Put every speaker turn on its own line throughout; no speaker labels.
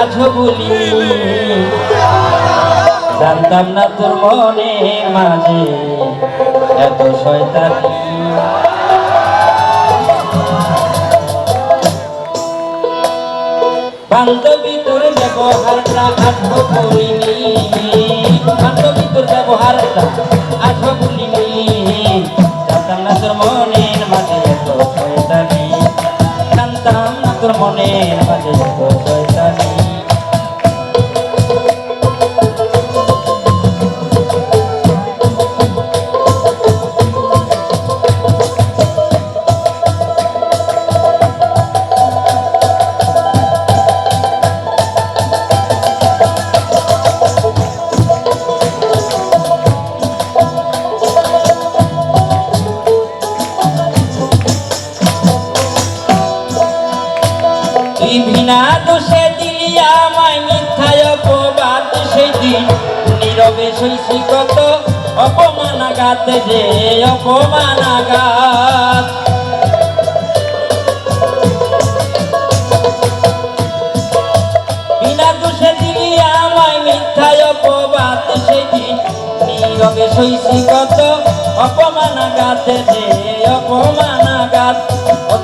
আজও বলি, জানতাম না তোর মনে মাঝে এত শয়তানি। বান্ধবী তোর ব্যবহারটা আজও বলিনি বান্ধবী তোর ব্যবহারটা আজও বলিনি জানতাম না তোর মনের মাঝে এত শয়তানি, জানতাম না তোর মনের তুই বিনা দোষে দিলি আমায় মিথ্যায় অপবাদ সেই দিন নীরবে সইছি কত অপমানাঘাত, যে অপমানাঘাত। বিনা দোষে দিলি আমায় মিথ্যায় অপবাদ সেই দিন নীরবে সইছি কত অপমানাঘাত, যে অপমানাঘাত।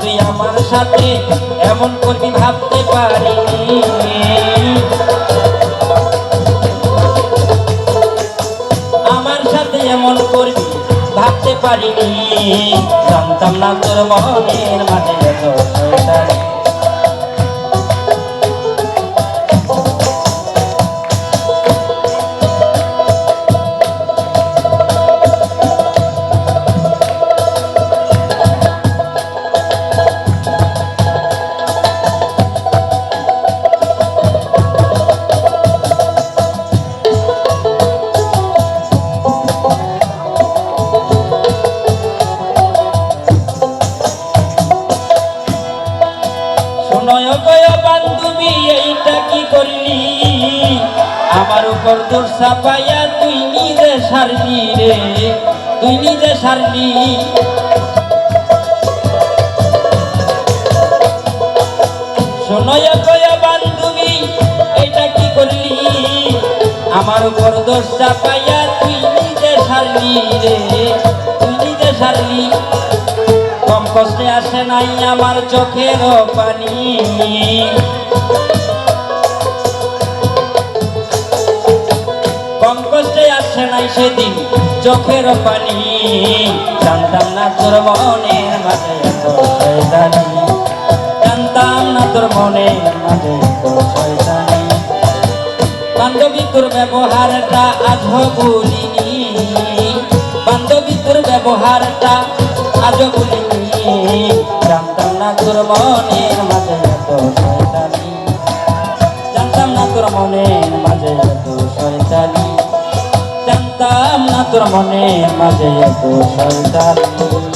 তুই আমার সাথে এমন করবি ভাবতে পারি আমার সাথে এমন করবি ভাবতে পারিনি। জানতাম না তোর মনের মাঝে বান্ধবী এইটা কি করলি? আমার উপর চাপাইয়া তুই নিজে সারলি রে, তুই নিজে সারলি গয় বান্ধবী এইটা কি করলি? আমার উপর দোষ চাপাইয়া তুই নিজে সারলি রে, তুই নিজে সারলি কষ্টে আসে নাই আমার চোখের পানি। কম কষ্টে আসে নাই সেদিন চোখের পানি। জানতাম না তোর মনের মাঝে জানতাম না তোর মনের মাঝে শয়তানি। বান্ধবী তোর ব্যবহারটা আজও ভুলিনি। বান্ধবী তোর ব্যবহারটা আজও ভুলিনি। জানতাম না তোর মনের মাঝে এত শয়তানি। জানতাম না তোর মনের মাঝে এত শয়তানি। জানতাম না তোর মনের মাঝে এত শয়তানি।